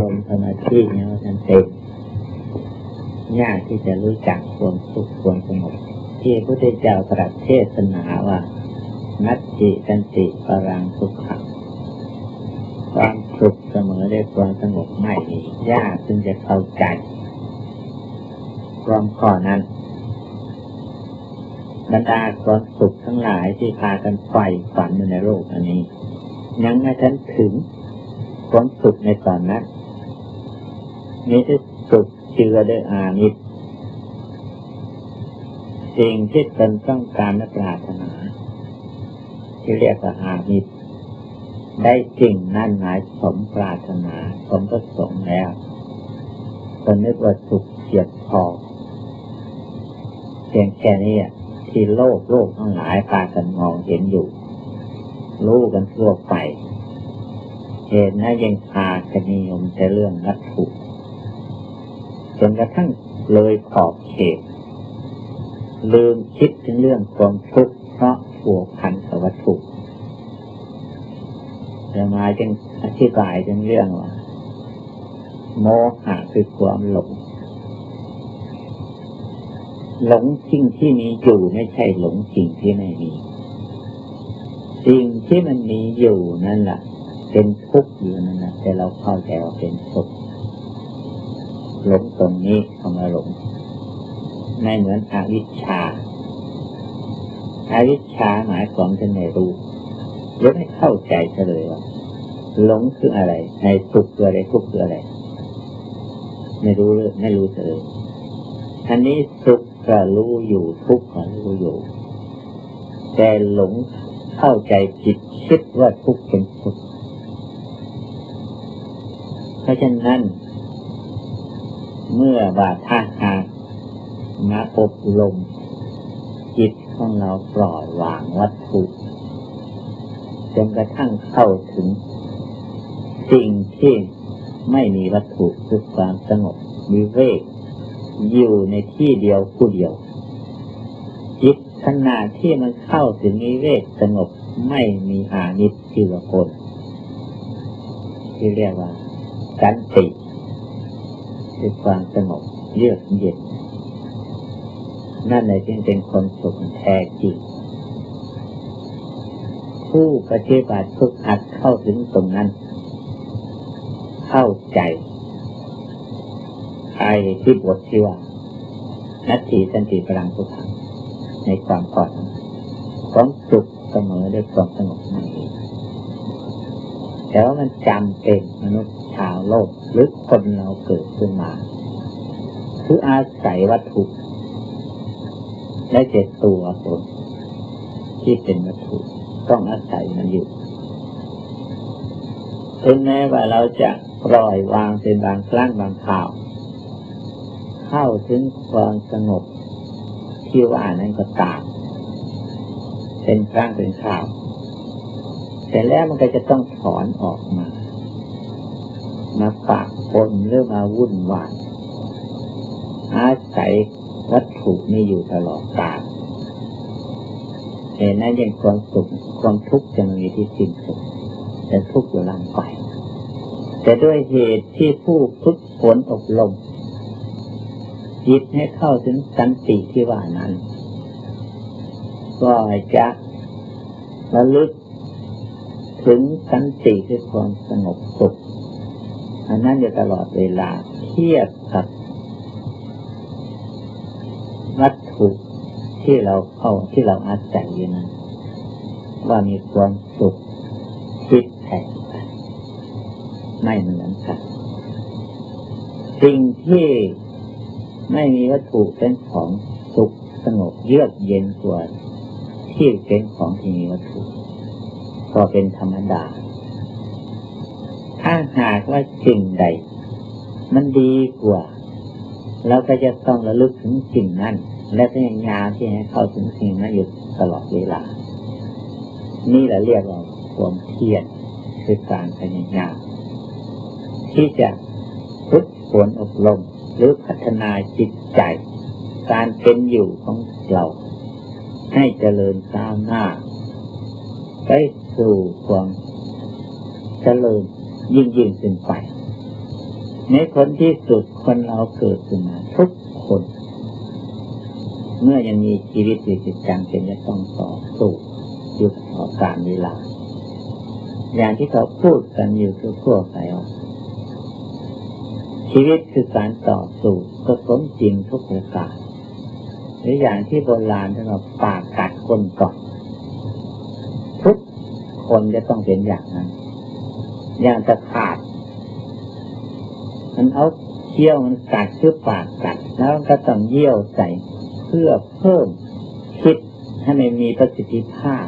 รมสมาธิเนี่ยท่านเป็นยากที่จะรู้จักความสุขความสงบที่พระพุทธเจ้าตรัสเทศนาว่านัตติกันติปรังสุขะความสุขเสมอได้ความสงบไม่ยากจึงจะเข้าใจความข้อนั้นบรรดาความสุขทั้งหลายที่พากันไฟฝันอยู่ในโลกอันนี้ ยังไม่ทันถึงความสุขในตอนนั้น มีที่สุขเชื่อด้วยอานิสสิ่งที่ตนต้องการและปรารถนา ที่เรียกว่าอานิสได้จริงนั่นหมายสมปรารถนา สมประสงค์แล้วตนนึกว่าสุขเฉียดพอเพียงแค่นี้ที่โลกโลกทั้งหลายพากันมองเห็นอยู่ รู้กันทั่วไป เหตุนั้นยังพากันนิยมแต่เรื่องวัตถุ จนกระทั่งเลยขอบเขตลืมคิดถึงเรื่องความทุกข์เพราะผัวพันกับวัตถุจะมาจึงอธิบายถึงเรื่องว่า โมหะคือความหลง หลงสิ่งที่มีอยู่ไม่ใช่หลงสิ่งที่ไม่มี สิ่งที่มันมีอยู่นั่นแหละเป็นทุกข์อยู่นั่นแหละแต่เราเข้าใจว่าเป็นสุข หลงตรงนี้คำว่าหลงไม่เหมือนอวิชชาอาวิชชาหมายความจะไม่รู้หรือไม่เข้าใจเลยว่าหลงคืออะไร ในทุกข์คืออะไรทุกข์คืออะไร ไม่รู้เลยไม่รู้เลยอันนี้สุขก็รู้อยู่ทุกข์ก็รู้อยู่ แต่หลงเข้าใจผิดคิดว่าทุกข์เป็นสุขเพราะฉะนั้น เมื่อบาท่าหากมาอบรมจิตของเราปล่อยวางวัตถุจนกระทั่งเข้าถึง สิ่งที่ไม่มีวัตถุคือความสงบมีเวกอยู่ในที่เดียวผู้เดียว จิตขณะที่มันเข้าถึงนิเวศสงบไม่มีอานิสที่ว่าคนที่เรียกว่าสันติ คือความสงบเยือกเย็น นั่นเลยจึงเป็นคนสุขแท้จริง ผู้ปฏิบัติทุกหัดเข้าถึงตรงนั้น เข้าใจไอ้ที่บทที่ว่านัตถิสันติพลังทุกขังในความปลอดความสุขเสมอด้วยความสงบนั่นเอง แต่ว่ามันจำเป็นมนุษย์ชาวโลกหรือคนเราเกิดขึ้นมา คืออาศัยวัตถุและเจตตัวตนที่เป็นวัตถุต้องอาศัยมันอยู่ถึงแม้ว่าเราจะปล่อยวางเป็นบางครั้งบางคราว เข้าถึงความสงบที่ว่านั้นก็ตามเป็นครั้งเป็นคราว แต่แล้วมันก็จะต้องถอนออกมา มาปากคนหรือมาวุ่นวายอาศัยวัตถุนี่อยู่ตลอดกาลเห็นนั้นยังความสุขความทุกข์จะมีที่สิ้นสุดแต่ทุกข์อยู่ล่างไปแต่ด้วยเหตุที่ผู้ฝึกฝนอบรมจิตให้เข้าถึงสันติที่ว่านั้น ก็จะระลึก ถึงสันติคือความสงบสุขอันนั้นอยู่ตลอดเวลาเทียบกับวัตถุที่เราเข้าที่เราอาศัยอยู่นั้นว่ามีความสุขคิดแผ่ไม่เหมือนกันสิ่งที่ไม่มีวัตถุเป็นของสุขสงบเยือกเย็นกว่าที่เป็นของที่มีวัตถุ ก็เป็นธรรมดา ถ้าหากว่าสิ่งใด มันดีกว่า เราก็จะต้องระลึกถึงสิ่งนั้น และพยายามที่ให้เข้าถึงสิ่งนั้นอยู่ตลอดเวลา นี่แหละเรียกว่าความเพียรคือการพยายามที่จะฝึกฝนอบรมหรือพัฒนาจิตใจ การเป็นอยู่ของเรา ให้เจริญก้าวหน้า ไป สู่ความเจริญยิ่งยิ่งขึ้นไปในผลที่สุดคนเราเกิดขึ้นมาทุกคน เมื่อยังมีชีวิตอยู่จิตจังเป็นจะต้องต่อสู้อยู่ต่อการเวลา อย่างที่เขาพูดกันอยู่คือพวกไหนว่าชีวิตคือการต่อสู้ก็สมจริงทุกประการหรืออย่างที่โบราณที่เราปากกัดคนก่อนทุก คนจะต้องเป็นอย่างนั้น อย่างจะขาด มันเอาเขี้ยวมันกัดคือปากกัด แล้วก็ต้องเยี่ยวใส่เพื่อเพิ่มคิดให้มันมีประสิทธิภาพ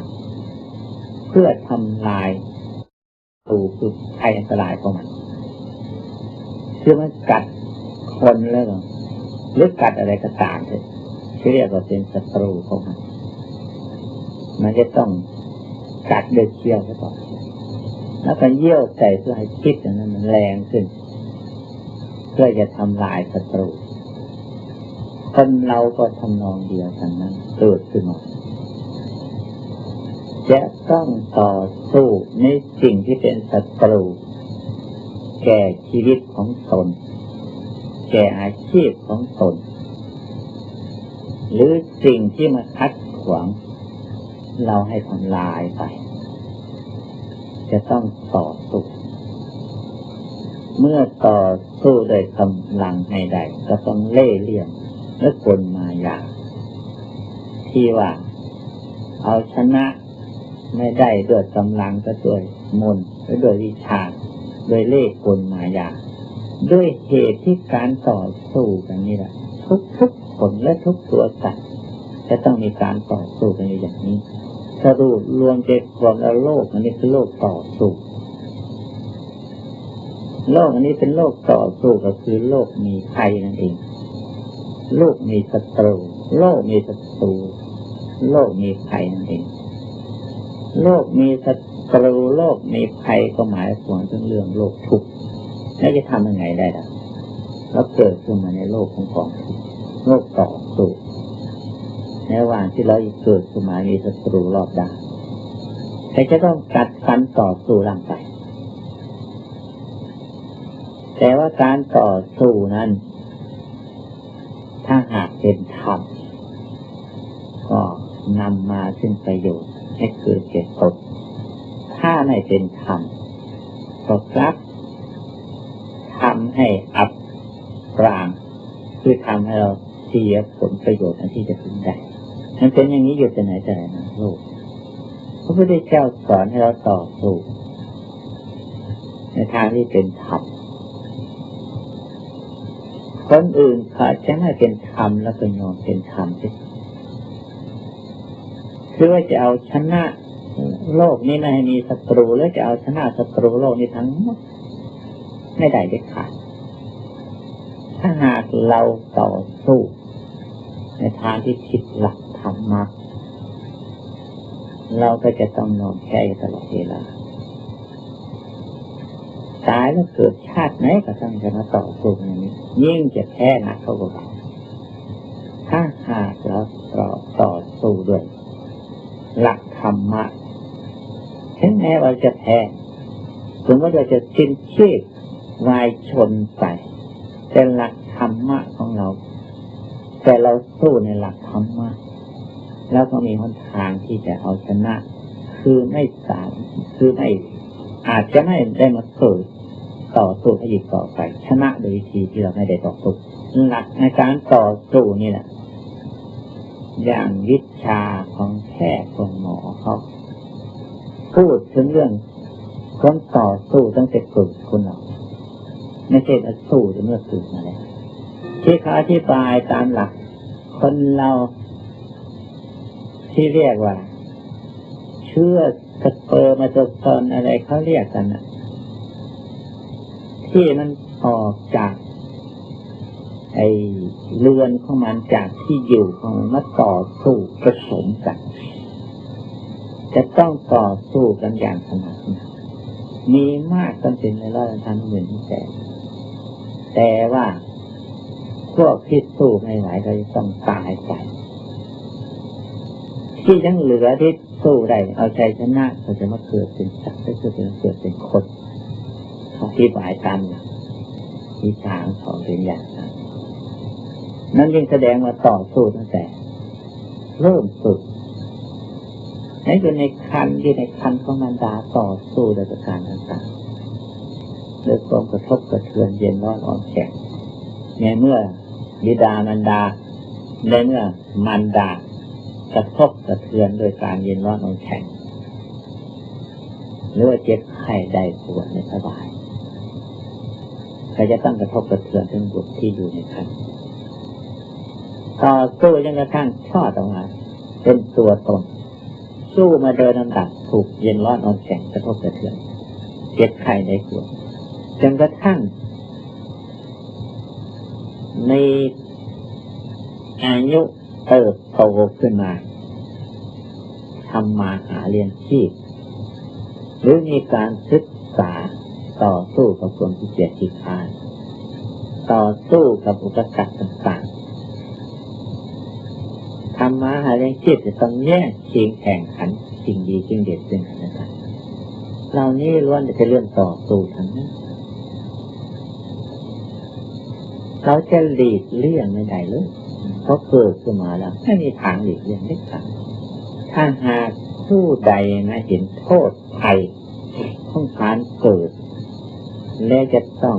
เพื่อทำลายตูคือภัยอันตรายของมันคือมันกัดคนแล้วหรือกัดอะไรก็ตามเลยเรียกว่าเป็นศัตรูของมัน มันจะต้อง กัดเดือดเชี่ยวซะก่อนแล้วก็เยี่ยวใส่เพื่อให้คิดนั้นมันแรงขึ้น เพื่อจะทำลายศัตรูคนเราก็ทำนองเดียวกันนั้นเกิดขึ้นมาจะต้องต่อสู้ในสิ่งที่เป็นศัตรู แก่ชีวิตของตน แก่อาชีพของตน หรือสิ่งที่มาคัดขวาง เราให้ทำลายไป จะต้องต่อสู้เมื่อต่อสู้โดยกำลังให้ใดก็ต้องเล่เหลี่ยมและกลมายาที่ว่า เอาชนะไม่ได้ด้วยกำลังก็ด้วยมนหรือด้วยวิชาโดยเล่กลมายา ด้วยเหตุที่การต่อสู้กันนี่แหละทุกทุกผลและทุกตัวสัตว์จะต้องมีการต่อสู้กันอย่างนี้ สรุปรวมใจความแล้วโลก อันนี้คือโลกต่อสู้โลกอันนี้เป็นโลกต่อสู้ก็คือโลกมีภัยนั่นเอง โลกมีศัตรู โลกมีศัตรู โลกมีภัยนั่นเอง โลกมีศัตรูโลกมีภัยก็หมายถึงเรื่องโลกทุกข์แล้วจะทำยังไงได้ล่ะแล้วเกิดขึ้นมาในโลกของกองโลกต่อ สู้ในว่าที่เราเกิดขึ้นมามีศัตรูรอบด้านใครจะต้องกัดฟันต่อสู้ร่างกายแต่ว่าการต่อสู้นั้น ถ้าหากเป็นธรรมก็นำมาซึ่งประโยชน์ให้เกิดแก่ตนถ้าไม่เป็นธรรมก็กลับทำให้อับปราง คือทำให้เราเสียผลประโยชน์อันที่จะพึงได้ มันเป็นอย่างนี้อยู่แต่ไหนแต่ไหนนะโลกพระพุทธเจ้าสอนให้เราต่อสู้ในทางที่เป็นธรรมคนอื่นเขาจะไม่เป็นธรรมแล้วก็ยอมเป็นธรรมสิคือว่าจะเอาชนะโลกนี้ไม่ให้มีศัตรูแล้วจะเอาชนะศัตรูโลกนี้ทั้งหมดไม่ได้เด็ดขาดถ้าหากเราต่อสู้ ในทางที่ผิดหลัก ธรรมะเราก็จะต้องนอนแพ้ตลอดเวลาตายแล้วเกิดชาติไหนก็ต้องจะมาต่อสู้อย่างนี้ ยิ่งจะแพ้หนักเข้าไปถ้าหากเราต่อต่อสู้ด้วย หลักธรรมะถึงแม้ว่าจะแพ้ถึงว่าเราจะชินชีพวายชนไปแต่หลักธรรมะของเรา แต่เราสู้ในหลักธรรมะ แล้วก็มีหนทางที่จะเอาชนะ คือไม่สามคือไม่อาจจะไม่ได้มาเกิดต่อสู้อีกต่อไปชนะโดยวิธีที่เราไม่ได้ต่อสู้หลักในการต่อสู้นี่แหละอย่างวิชาของแพทย์ของหมอเขาพูดถึงเรื่องคนต่อสู้ตั้งแต่เกิดคนเราไม่ใช่สู้จนเมื่อเกิดมาแล้วที่เขาอธิบายตามหลัก คนเรา ที่เรียกว่า เชื่อสเปอร์มาจซอนอะไรเขาเรียกกันนะที่มันออกจาก ไอเรือนของมันจากที่อยู่ของมันมาต่อสู้ผสมกันจะต้องต่อสู้กันอย่างสมัครมีมากจนเป็นในร้อยทันหมื่นแสนแต่ว่าพวกที่สู้ไม่ไหวก็จะต้องตายไป ที่ยังเหลือที่สู้ได้เอาใจชนะก็จะมาเกิดเป็นสัตว์ก็จะเกิดเป็นคนเขาที่บายตามหลักวิชาของเป็นอย่างนั้นนั่นยิ่งแสดงว่าต่อสู้ตั้งแต่ เริ่มฝึกนั่นอยู่ในคันที่ในคันของมันดาต่อสู้ในประการต่างๆด้วยความกระทบกระเทือนเย็นร้อนอ่อนแข็งในเมื่อบิดามันดาในเมื่อมันดา กระทบกระเทือนโดยการเย็นร้อนอ่อนแข็งหรือว่าเจ็บไข้ได้ปวดไม่สบายใครจะต้องกระทบกระเทือนถึงบุตรที่อยู่ในคันต่อสู้ยังกระทั่งชอออกมาเป็นตัวตน สู้มาโดยลำดับถูกเย็นร้อนอ่อนแข็งกระทบกระเทือนเจ็บไข้ได้ปวดจนกระทั่งในอายุ เติบโตขึ้นมาทำมาหาเรียนชีพ หรือมีการศึกษาต่อสู้กับความที่เกียจขี้คานต่อสู้กับอุปสรรคต่างๆทำมาหาเรียนชีพจะต้องแยกชิงแข่งขันสิ่งดีสิ่งเด็ดซึ่งกันและกันเหล่านี้ล้วนจะเป็นเรื่องต่อสู้ทั้งนั้นเราจะหลีกเลี่ยงไม่ได้เลย เพราะเกิดขึ้นมาแล้วไม่มีทางหลีกเลี่ยงได้ค่ะถ้าหากผู้ใดนะเห็นโทษภัยของการเกิด และจะต้อง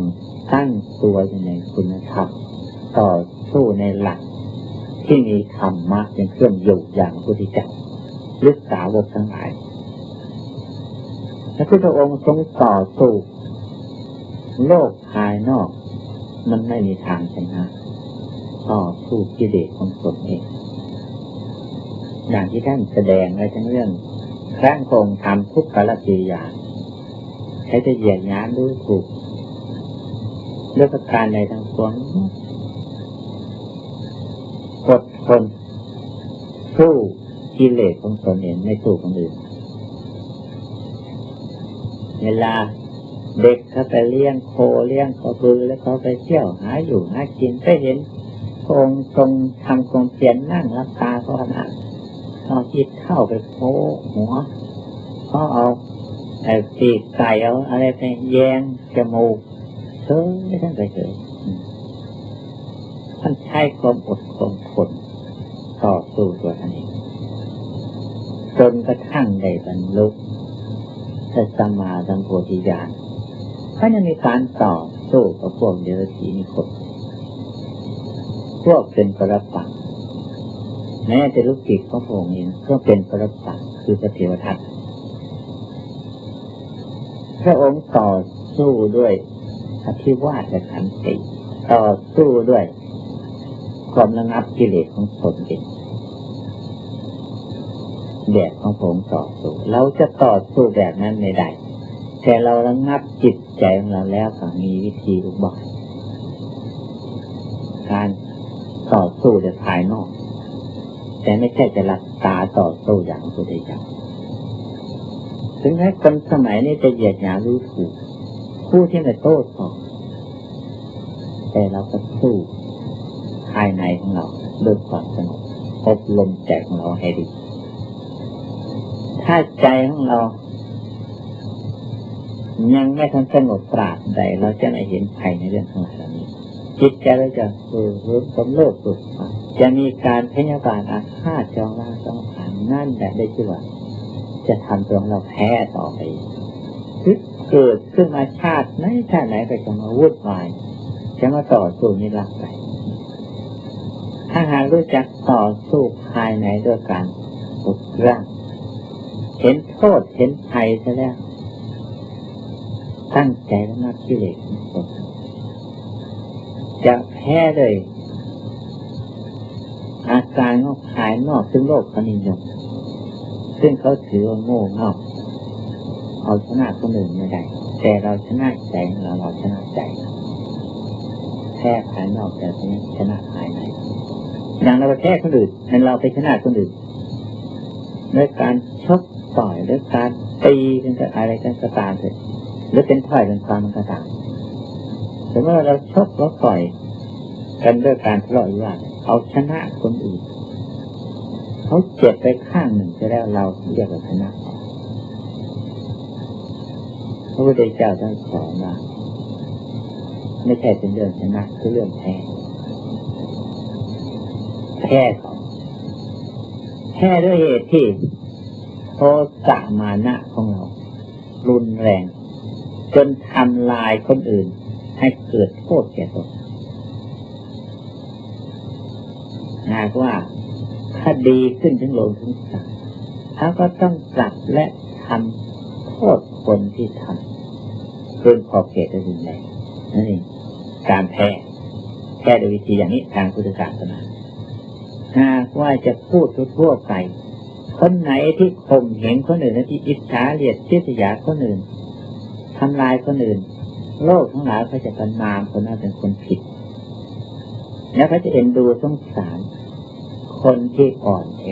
ตั้งตัวอยู่ในคุณธรรมต่อสู้ในหลัก ที่มีธรรมะเป็นเครื่องอยู่อย่างพุทธเจ้าลึกสาวกทั้งหลายพระพุทธองค์ทรงต่อสู้โลกภายนอก มันไม่มีทางชนะ ต่อสู้กิเลสของตนเองอย่างที่ท่านแสดงในทั้งเรื่องครั้งคงทำทุกขละกิริยาใช้จะเหยียดย้ำดูถูกเรื่องการในทางปวงกดทนสู้กิเลสของตนเองไม่สู้คนอื่น เวลาเด็กเขาไปเลี้ยงโคเลี้ยงกระบือแล้วเขาไปเที่ยวหาอยู่หากินไปเห็น องทรงทำความเพียรนั่งรับตาก็นะเอาจิตเข้าไปโค้หัวเขาเอาไอ้ปีกไก่เอาอะไรไปแยงจมูกเชิไม่ท่านไปเฉยท่านใช้ความอดทนทนต่อสู้ตัวท่านเองจนกระทั่งได้บรรลุพระสัมมาสัมโพธิญาณเขายังมีการต่อสู้กับพวกเดรัจฉีนิคน พวกเป็นปรปักแม้จะลูกจิตของพระองค์เองก็เป็นปรปักคือพระเทวทัตพระองค์ต่อสู้ด้วยอธิวาสขันติ ต่อสู้ด้วยความระงับกิเลสของตนเองแบบของผมต่อสู้ เราจะต่อสู้แบบนั้นไม่ได้ แต่เราระงับจิตใจของเราแล้วก็มีวิธีอุบายการ ต่อสู้จะภายนอก แต่ไม่ใช่จะรักตาต่อสู้อย่างพุทธเจ้าถึงแม้คนสมัยนี้จะเหยียดหยามรู้ถูกผู้ที่ไม่โต้ตอบแต่เราก็สู้ภายในของเราด้วยความสงบอบรมใจของเราให้ดี ถ้าใจของเรา ยังไม่ทันสงบปราดใดเราจะไม่เห็นภัยในเรื่องทั้งหลายเหล่านี้ จิตใจเราจะเออรู้สมโลกสุดจะมีการพยาบาทอาฆาตจองร่างจองผ่านนั่นแหละได้ชื่อว่า จะทำตัวเราแพ้ต่อไปคือเกิดขึ้นมาชาติไหนชาติไหนก็จะมาวุ่นวายจะมาต่อสู้นิรักไปถ้าหากรู้จักต่อสู้ภายในด้วยการฝึกร่างเห็นโทษเห็นภัยซะแล้ว ตั้งใจแล้วนับกิเลส จะแพ้เลยอาการของภายนอกซึ่งโลกคณิยมซึ่งเขาถือว่าโง่เง่าเอาชนะคนอื่นไม่ได้ แต่เราชนะใจเราเราชนะใจแพ้ภายนอกแต่ชนะภายในอย่างเราไปแพ้คนอื่นนั้นเราไปชนะคนอื่นด้วยการชกต่อยด้วยการตีกันอะไรกันก็ตามเถอะหรือเป็นถ้อยเป็นความมันก็ตาม แต่เมื่อเราชกเราต่อยกันด้วยการทะเลาะวิวาทเอาชนะคนอื่นเขาเจ็บไปข้างหนึ่งจะแล้วเราเรียกว่าชนะพระพุทธเจ้าท่านสอนว่าไม่ใช่เป็นเรื่องชนะคือเรื่องแพ้แพ้ของแพ้ด้วยเหตุที่โทสะมานะของเรา รุนแรง จนทำลายคนอื่น ให้เกิดโทษแก่ตนหากว่าคดีขึ้นถึงลงถึงศาลเขาก็ต้องปรับและทำโทษคนที่ทำเกินขอบเขตได้รุนแรงนั่การแพ้แพ้โดยวิธีอย่างนี้ทางพุทธศาสนาหากว่าจะพูดทั่วไป คนไหนที่ข่มเหงคนอื่นที่อิจฉาเลียดเสียยาคนอื่นทำลายคนอื่น โลกทั้งหลายเขาจะประนามคนนั้นเป็นคนผิด แล้วเขาจะเอ็นดูสงสาร คนที่อ่อนแอ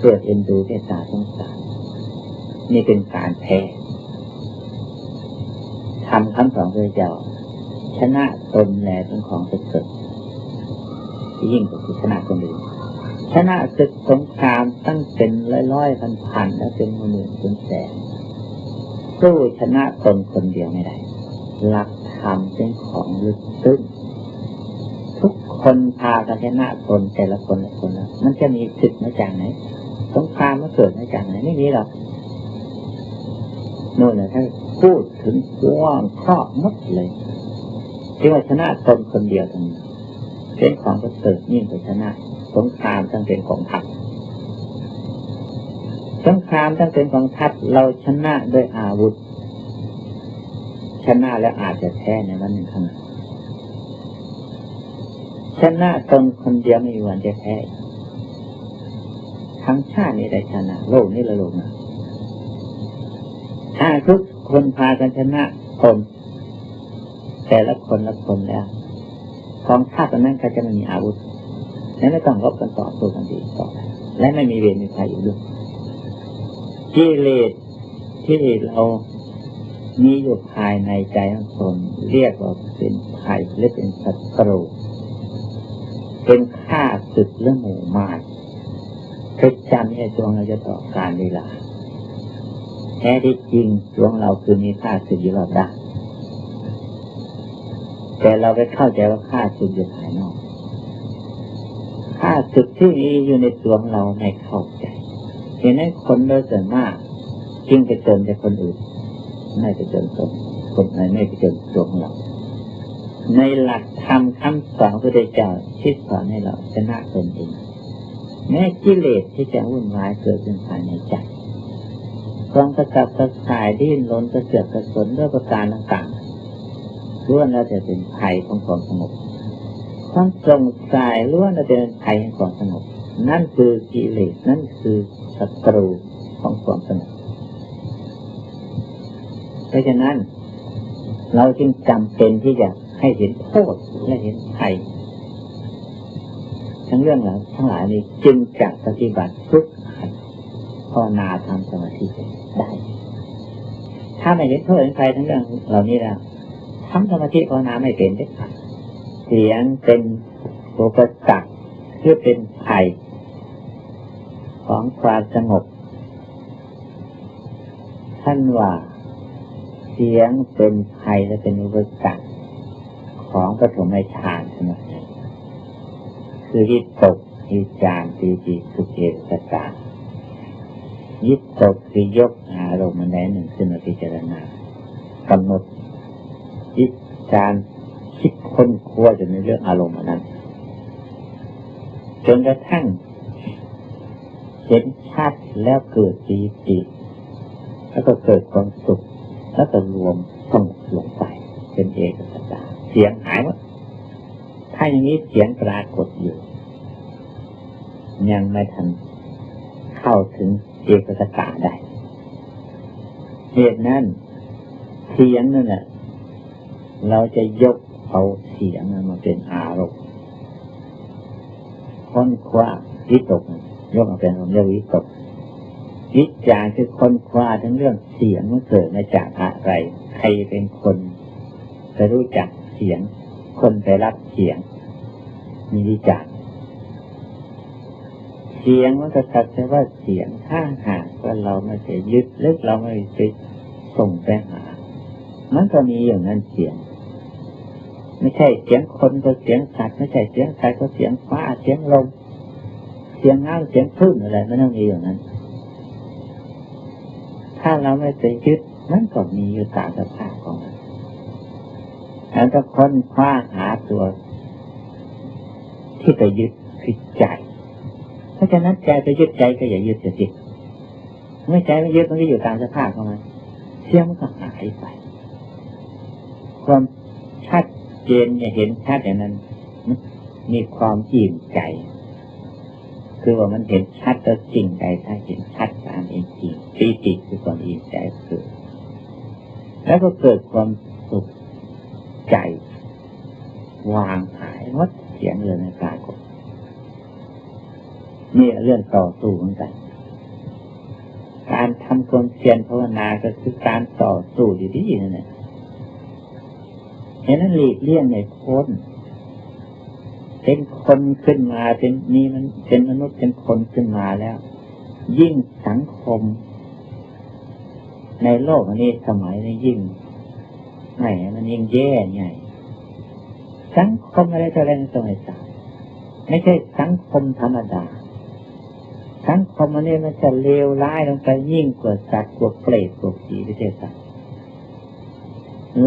เกิดเอ็นดูเมตตาสงสารนี่เป็นการแพ้ทำคำสอนพระเจ้า ชนะตนแลเป็นของสุดสุดยิ่งกว่าชนะคนอื่นชนะศึกสงครามตั้งเป็นร้อยๆพันๆแล้วเป็นหมื่นเป็นแสน สู้ชนะตนคนเดียวไม่ได้ หลักธรรมเป็นของลึกซึ้งทุกคนพากันชนะตนแต่ละคนละคนละมันจะมีศึกมาจากไหนสงครามมาเกิดมาจากไหนไม่มีหรอกโน่นนะท่านพูดถึงกว้างครอบมดเลยที่ว่าชนะตนคนเดียวตรงนี้เป็นของประเสริฐยิ่งกว่าชนะสงครามทั้งเป็นของทัพ สงครามทั้งเป็นของทัพเราชนะด้วยอาวุธ ชนะแล้วอาจจะแพ้ในวันหนึ่งข้างหน้าชนะตนคนเดียวไม่มีวันจะแพ้ทั้งชาตินี้ได้ชนะ โลกนี้ละโลกนะถ้าทุกคนพากันชนะตนแต่ละคนละคนแล้วกองทัพนั้นก็จะไม่มีอาวุธและไม่ต้องรบกันต่อสู้กันดีต่อและไม่มีเวรมีภัยอยู่ด้วย กิเลสที่เรามีอยู่ภายในใจของตนเรียกว่าเป็นภัยหรือเป็นศัตรูเป็นข้าศึกเรื่องหมู่มากเพชรจำเนี่ยช่วงเราจะต่อการเวลาแท้ที่จริงช่วงเราคือมีค่าศึกอยู่รอบด้านแต่เราไปเข้าใจว่าค่าศึกอยู่ภายนอกค่าศึกที่มีอยู่ในตัวงเราไม่เข้าใจ เห็นนั้นคนโดยส่วนมากจึงไปเจนแต่คนอื่นไม่ไปเจนตนคนไหนไม่ไปเจนตัวของเราในหลักธรรมคำสอนพระเจ้าที่สอนให้เราชนะตนเองแม้กิเลสที่จะวุ่นวายเกิดขึ้นภายในใจความกระสับกระส่ายดิ้นรนกระเสือกกระสนด้วยประการต่างๆล้วนแล้วจะเป็นภัยของความสงบความสงสัยล้วนแล้วจะเป็นภัยของความสงบนั่นคือกิเลสนั่นคือ ศัตรูของความสงบเพราะฉะนั้น เราจึงจำเป็นที่จะให้เห็นโทษและเห็นภัยทั้งเรื่องเหล่าทั้งหลายนี้จึงจะปฏิบัติทุกขันภาวนาทำสมาธิได้ ถ้าไม่เห็นโทษเห็นภัยทั้งเรื่องเหล่านี้แล้วทำสมาธิภาวนาไม่เป็นได้เสียงเป็นอุปสรรคเพื่อเป็นภัย ของความสงบ ท่านว่า เสียงเป็นภัยและเป็นอุปสรรคของปฐมฌานใช่ไหมคือยิตกยิจานตีจีสุเจตกายิตกคือยกอารมณ์มันได้หนึ่งขึ้นมาพิจารณากำหนดยิจานคิดค้นคว้าจนในเรื่องอารมณ์นั้น จนกระทั่ง เห็นชัดแล้วเกิดปีติแล้วก็เกิดความสุขแล้วก็รวมสงบลงไป เป็นเอกสัจจเสียงหายหมดถ้าอย่างนี้เสียงปรากฏอยู่ ยังไม่ทันเข้าถึงเอกสกาได้เหตุนั้นเสียงนั่นแหละเราจะยกเอาเสียงมาเป็นอารมณ์ค้นคว้าวิตกย กมาเป็นอารมณ์เยวิตกวิจารคือค้นคว้าทั้งเรื่องเสียงมันเกิดมาจากอะไร ใครเป็นคนจะรู้จักเสียง คนไปรับเสียง มีวิจารเสียงมันก็สักแต่ว่าเสียงถ้าหากว่าเราไม่ไปยึดลึกเราไม่ไปส่งไปหา มันก็มีอย่างนั้นเสียง ไม่ใช่เสียงคนก็เสียงสัตว์ไม่ใช่เสียงสัตว์ก็เสียงฟ้าเสียงลม เสียงน้ำเสียงคลื่นอะไรมันต้องมีอย่างนั้น ถ้าเราไม่ไปยึดมันก็มีอยู่ตามสภาพของมันแล้วก็ค้นคว้าหาตัว ที่ไปยึดคือใจ เพราะฉะนั้นใจไปยึดใจก็อย่ายึดเสียสิเมื่อใจไม่ยึดมันก็อยู่ตามสภาพของมันเสียงมันก็หายไป ความชัดเจนเนี่ยเห็นชัดอย่างนั้น มีความอิ่มใจ คือว่ามันเห็นชัดต่อจริงใจถ้าเห็นชัดตามเองจริงปีติคือความอิ่มใจคือแล้วก็เกิดความสุขใจ วางหายวัดเสียงเลยในกายกนี่เรื่องต่อสู้เหมือนกัน การทำความเพียรภาวนาก็คือการต่อสู้อยู่ดีๆนั่นแหละเห็นนั้นหลีกเลี่ยงในคน เป็นคนขึ้นมาเป็นนี่มันเป็นมนุษย์เป็นคนขึ้นมาแล้ว ยิ่งสังคม ในโลกอันนี้สมัยนี้ยิ่งไหนมันยิ่งแย่ใหญ่สังคมอะไรจะอะไรในสมัยสายไม่ใช่สังคมธรรมดา สังคมอันนี้มันจะเลวร้ายลงไปยิ่งกว่าสัตว์กว่าเปรตกว่าผีพิเศษสัตว์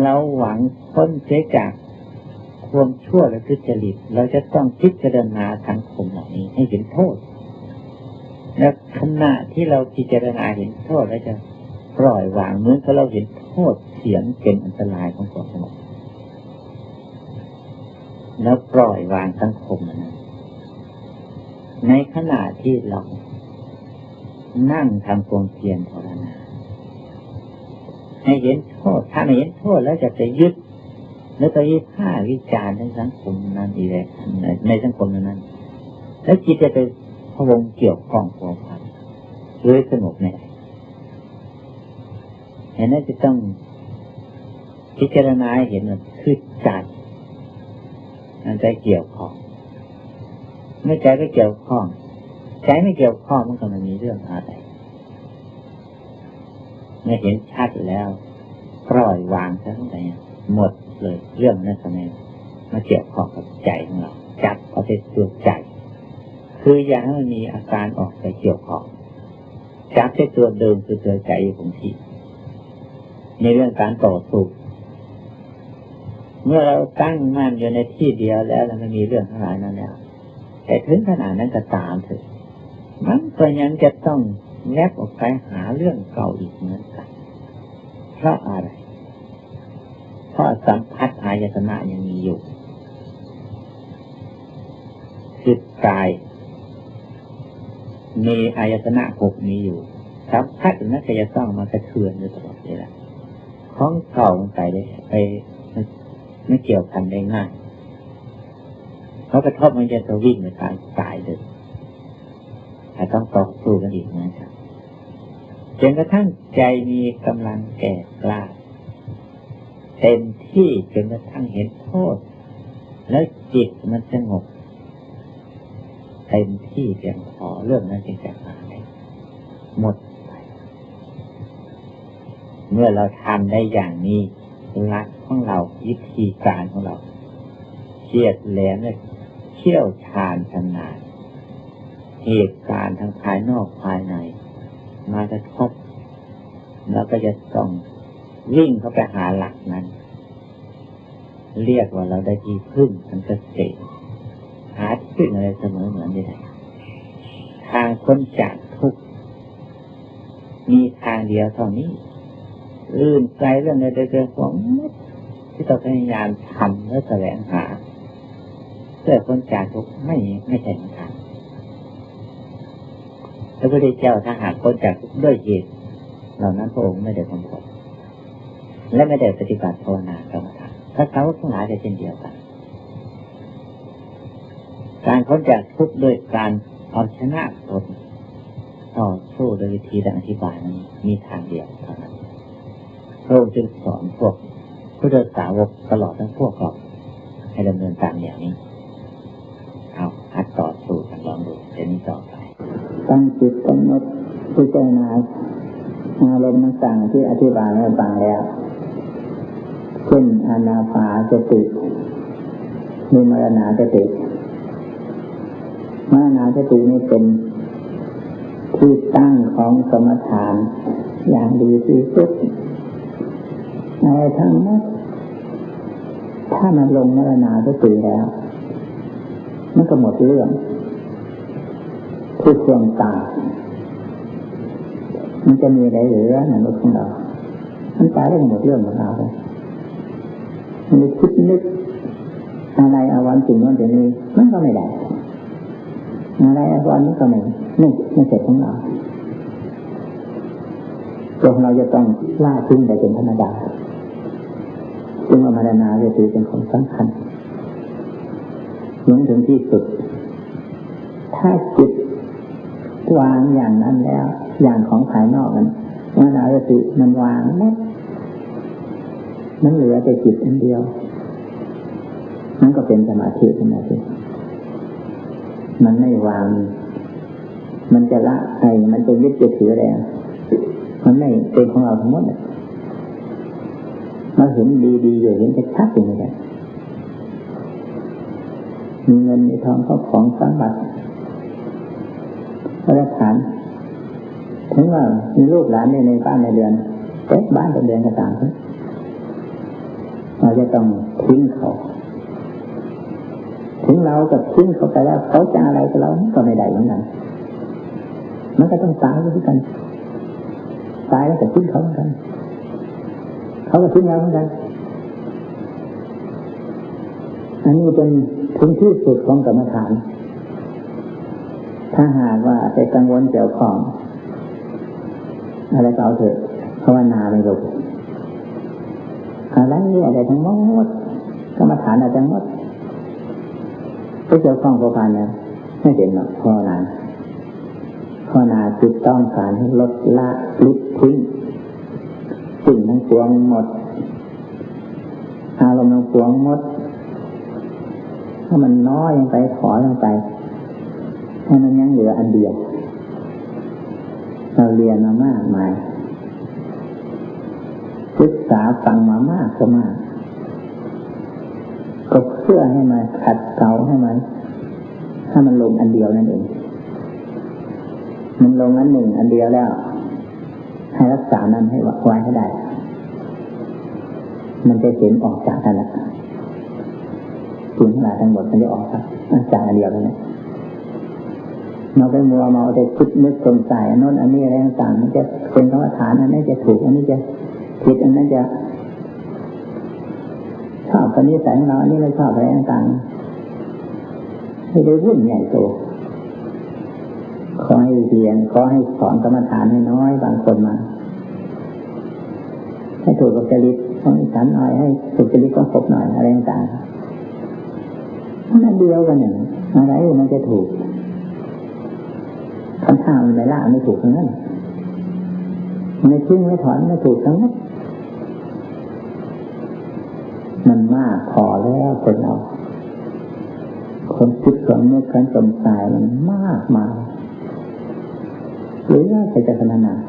เราหวังพ้นเสียจาก ความชั่วและทุจริต เราจะต้องพิจารณาสังคมเหล่านี้ให้เห็นโทษ และขณะที่เราพิจารณาเห็นโทษแล้วจะปล่อยวางเหมือนกับเราเห็นโทษเสียงเป็นอันตรายของความสงบแล้วปล่อยวางสังคมนั้นในขณะที่เรานั่งทำความเพียรภาวนาให้เห็นโทษ ถ้าไม่เห็นโทษแล้วจะไปยึด แล้วไปยึดผ้าวิจารณ์ในสังคมนั้นอีกแล้วในสังคมนั้น แล้วจิตจะไปพวงเกี่ยวข้องผัวพันหรือสงบเนี่ยเห็นนั้นจะต้องพิจารณาเห็นว่าคือใจมันใจเกี่ยวข้องไม่ใจไม่เกี่ยวข้องใจไม่เกี่ยวข้องมันก็ไม่มีเรื่องอะไรไม่เห็นชัดแล้วปล่อยวางซะทั้งหมดหมด เลย เรื่องนั้นสมัยมาเกี่ยวข้องกับใจของเราจับเอาไปตัวใจ คืออย่าให้มันมีอาการออกไปเกี่ยวข้องจับแค่ตัวเดิมคือตัวใจของที่ในเรื่องการต่อสู้เมื่อเราตั้งมั่นอยู่ในที่เดียวแล้วมันมีเรื่องทั้งหลายนั้นแล้วแต่ถึงขนาดนั้นก็ตามเถอะมันก็ยังจะต้องแลบออกไปหาเรื่องเก่าอีกเหมือนกันเพราะอะไร เพราะสัมผัสอายตนะยังมีอยู่ คือกายมีอายตนะหกมีอยู่สัมผัสนั้นจะต้องมากระเทือนอยู่ตลอดเวลาของเก่าไปได้ไปไม่เกี่ยวกันได้ง่ายเขากระทบมันจะจะวิ่งในการตายเลยแต่ต้องต่อสู้กันอีกนะครับจนกระทั่งใจมีกำลังแก่กล้า เต็มที่จนกระทั่งเห็นโทษ แล้วจิตมันสงบเต็มที่เพียงพอเรื่องนั้นจึงจะหายหมดไปเมื่อเราทำได้อย่างนี้ลักของเราวิธีการของเราเฉียดแหลมเลยเชี่ยวชาญชำนาญเหตุการณ์ทางภายนอกภายใน มากระทบแล้วก็จะต้องวิ่งเข้าไปหาหลักนั้น เรียกว่าเราได้ที่พึ่งทันเกษตรหาพึ่งอะไรเสมอเหมือนได้ทางคนจากทุกมีทางเดียวเท่านี้อื่นไกลเรื่องใดๆเรื่องของที่เราพยายามทำและแสวงหาเพื่อคนจากทุกไม่ไม่ใช่ทางพระพุทธเจ้าถ้าหากคนจากทุกด้วยเหตุเหล่านั้นพระองค์ไม่ได้ทำผลและไม่ได้ปฏิบัติภาวนากรรมฐาน พระสาทั้งหลายได้เช่นเดียวกัน การพ้นจากทุกข์ด้วยการเอาชนะตนต่อสู้โดยวิธีดังอธิบายนั้มีทางเดียวเท่านั้นพระองค์จึงสอนพวกผู้เดินสาวกตลอดทั้งพวกเราให้ดำเนินตามอย่างนี้ เอาหัดต่อสู้กันลองดูเดี๋ยวนี้ต่อไป ตั้งจิตกำหนดพิจารณาอารมณ์ต่างที่อธิบายให้ฟังแล้ว เช่นอานาปาสติมีมรณาสติมรณาสตินี่เป็นที่ตั้งของสมถานอย่างดีที่สุดอะไรทั้งนั้นถ้ามันลงมรณาสติแล้ว มันก็หมดเรื่องที่ควรตายมันจะมีอะไรเหลือในมนุษย์ของเรา มันตายได้หมดเรื่องของเราเลย มันจะคิดนึกอะไรอาวันสิ่งนั้นสิ่งนี้มันก็ไม่ได้อะไรอาวันนี้ก็ไม่ไม่ไม่เสร็จของเราตัวเราจะต้องล่าทิ้งไปเป็นธรรมดาจึงว่ามาดนาจะถือเป็นของสำคัญยังถึงที่สุด ถ้าจิตวางอย่างนั้นแล้ว อย่างของภายนอกนั้นมานาสติมันวางหมด มันเหลือแต่จิตอันเดียวนั่นก็เป็นสมาธิขึ้นมาสิมันไม่วาง มันจะละไอมันจะยึดจะถืออะไรมันไม่เป็นของเราทั้งหมดเลยมาเห็นดีๆอยู่เห็นชัดๆอยู่เลยมีเงินมีทองเข้าของสมบัติพระฐานถึงว่ามีลูกหลานในในบ้านในเดือนเต็บ้านเป็นเดือนก็ตามเรา จะต้องทิ้งเขาถึงเรากับทิ้งเขาไปแล้ว เขาจะอะไรกับเราก็ไม่ได้เหมือนกันมันก็ต้องตายด้วยกันตายแล้วก็ทิ้งเขาเหมือนกัน เขาก็ทิ้งเราเหมือนกันอันนี้เป็นถึงที่สุดของกรรมฐาน ถ้าหากว่าไปกังวลเกี่ยวของ อะไรก็เอาเถอะภาวนาไม่รู้อะ ไรอะไรทั้งหมดกรรมฐานอะไรทั้งหมดไปเกี่ยวข้องกับพันเนี่ยไม่เป็นหรอกภาวนาภาวนาจิตต้องการให้ลดละลิบทิ้งสิ่งทั้งปวงหมดอารมณ์ทั้งปวงหมดถ้ามันน้อยลงไปถอยลงไปให้มันยังเหลืออันเดียวเราเรียนมามากมาย ศึกษาฟังมามากก็มาก ก็เพื่อให้มันขัดเกลาให้มันให้มันลงอันเดียวนั่นเอง มันลงอันหนึ่งอันเดียวแล้ว ให้รักษานั้นให้ไว้ให้ได้ มันจะเห็นออกจากกันละสิ่งทั้งหลายทั้งหมดมันจะออกจากอันเดียวแล้วเนี่ยเราไปมัวเมาแต่คิดนึกสงสัยอันโน้นอันนี้อะไรต่างๆมันจะเป็นกรรมฐานอันนี้จะถูกอันนี้จะ ผิดอันนั้นจะชอบคนนี้ใส่ของเราอันนี้ไม่ชอบอะไรต่างๆไม่ได้วุ่นใหญ่โตขอให้เรียนขอให้สอนกรรมฐานให้น้อยบางคนมาให้ถูกกับจริตของฉันหน่อยให้ถูกจริตของผมหน่อยอะไรต่างๆนั่นเดียวกันหนึ่งอะไรมันจะถูกคำถามมันไม่ละไม่ถูกทั้งนั้นไม่ทิ้งไม่ถอนไม่ถูกทั้งนั้น มันมากพอแล้วคนเราคนคิดคนนึการสงสัยมันมากมายหรือว่าจะจะขนาด